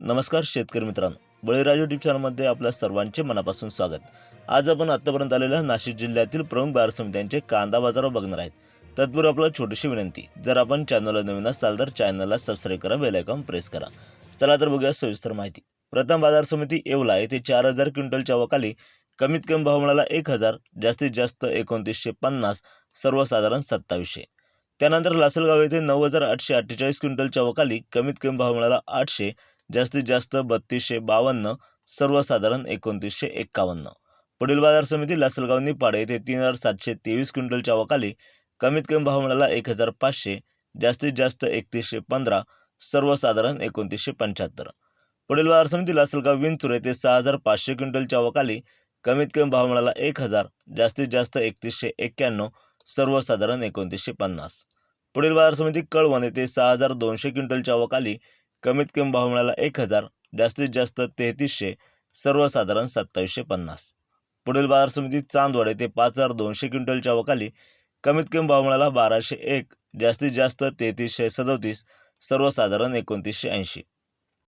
नमस्कार शेतकरी मित्रांनो. बळीराजा यूट्यूब चॅनलमध्ये आपल्या सर्वांचे मनापासून स्वागत. आज आपण आत्तापर्यंत आलेल्या नाशिक जिल्ह्यातील प्रमुख बाजार समित्यांचे कांदा बाजार बघणार आहेत. तत्पूर्वी आपल्याला छोटीशी विनंती जर आपण चॅनलला नवीन असाल तर चॅनलला सबस्क्राईब करा बेलायकॉन प्रेस करा. चला तर बघूया सविस्तर माहिती. प्रथम बाजार समिती येवला येथे चार हजार क्विंटलच्या वकाली कमीत कमी भाव मिळाला एक हजार जास्तीत जास्त एकोणतीसशे पन्नास सर्वसाधारण सत्तावीसशे. त्यानंतर लासलगाव येथे नऊ हजार आठशे अठ्ठेचाळीस क्विंटलच्या वकाली कमीत कमी भाव मिळाला आठशे जास्तीत जास्त बत्तीसशे बावन्न सर्वसाधारण एकोणतीसशे एक्कावन्न. पुढील बाजार समिती लासलगाव निपाड येथे तीन हजार सातशे तेवीस क्विंटलच्या वकाली कमीत कमी भाव मिळाला एक हजार पाचशे जास्तीत जास्त एकतीसशे पंधरा सर्वसाधारण एकोणतीसशे पंच्याहत्तर. पुढील बाजार समिती लासलगाव विंचूर येथे सहा हजार पाचशे क्विंटलच्या वकाली कमीत कमी भाव मिळाला एक हजार जास्तीत जास्त एकतीसशे एक्क्याण्णव सर्वसाधारण एकोणतीसशे पन्नास. पुढील बाजार समिती कळवण येथे सहा हजार दोनशे क्विंटलच्या वकाली कमीत कमी भाव मिळाला एक हजार जास्तीत जास्त तेहतीसशे सर्वसाधारण सत्तावीसशे पन्नास. पुढील बाजार समिती चांदवड ते पाच हजार दोनशे क्विंटलच्या वकाली कमीत कमी भाव मिळाला बाराशे एक जास्तीत जास्त तेहतीसशे सदोतीस सर्वसाधारण एकोणतीसशे ऐंशी.